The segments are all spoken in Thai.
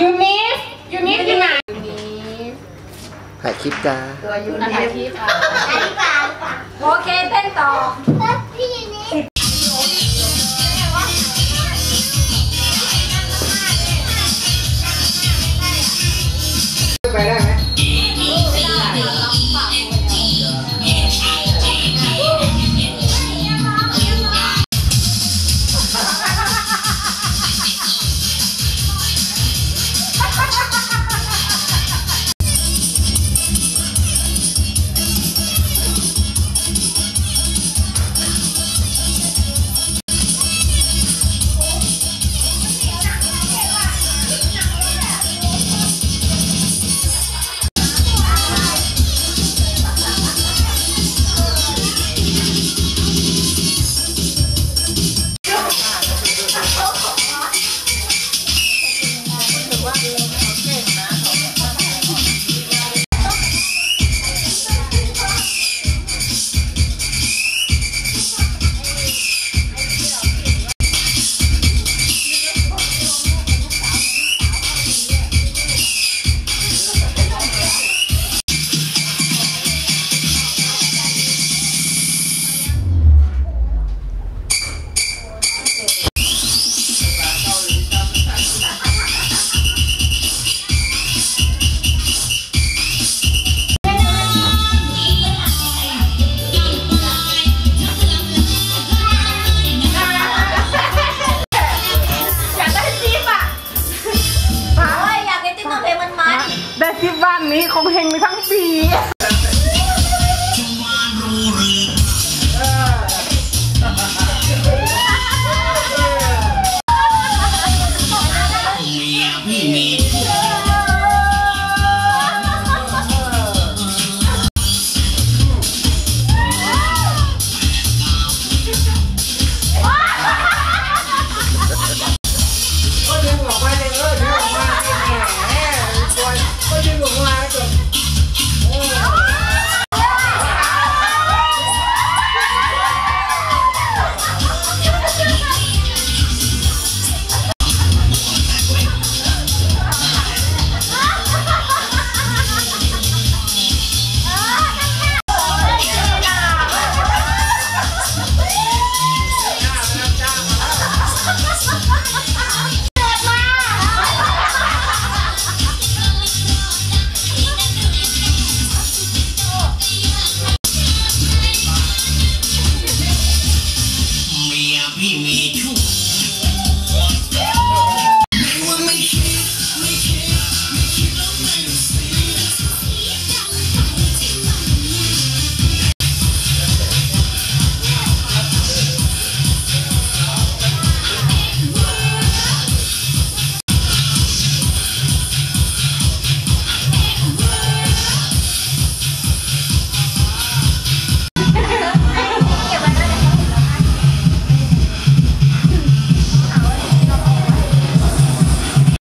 ยูนิฟยูนิฟอยู่ไหนยูนิฟถ่ายคลิปจ้าตัวยูนิฟถ่ายคลิปค่ะโอเคเต้นต่อพี่ยูนิ เพลงมันมัน ได้คลิบ้านนี้คงเฮงไปทั้งปี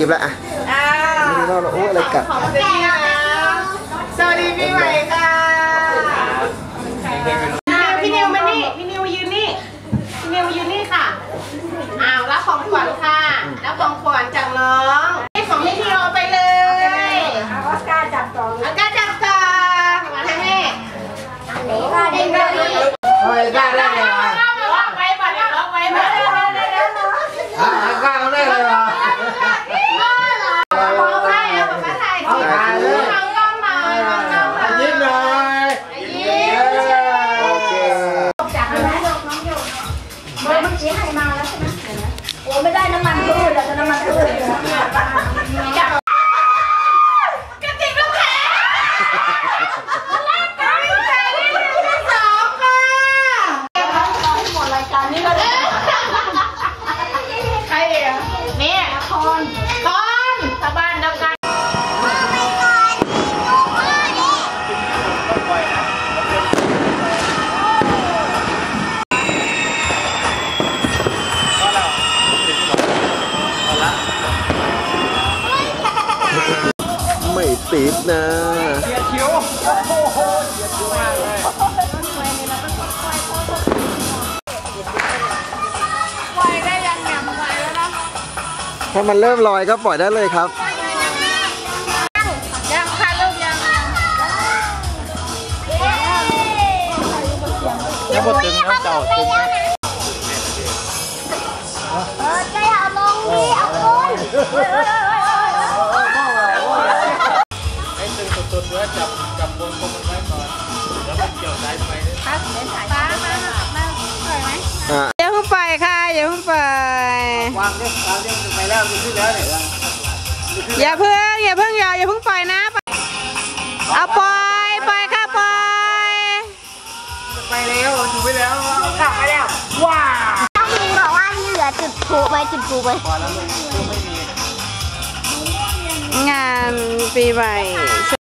บละอะอ้าวไม่ร้ว่าเราโอ้อะไรกัด ขอบคุณพี่นะสวัสดีพี่ใหม่ค่ะ กี้ให้มาแล้วใช่ไหมโอ้ไม่ได้น้ำมันพืชอะจะน้ำมันพืช สีนะเกียคิ้วโอ้โหเกียคิ้วมากเลยปอถ้ามันเริ่มลอยก็ปล่อยได้เลยครับยังค่ะลูกยังยังหมดตึงแล้วเจ้าตึงแล้วเออใจเอาลงดิเอาลง วางเนี่ยวางเนี่ยไปแล้วมันขึ้นแล้วเนี่ยอย่าเพิ่งอย่าเพิ่งอย่าอย่าเพิ่งปล่อยนะไปเอาปล่อยปล่อยค่ะปล่อยไปแล้วอยู่ไปแล้วกลับไปแล้วว้าต้องมีบอกว่าเหลือจุดผูไปจุดผูไปพอแล้วลูกไม่มีงานปีใหม่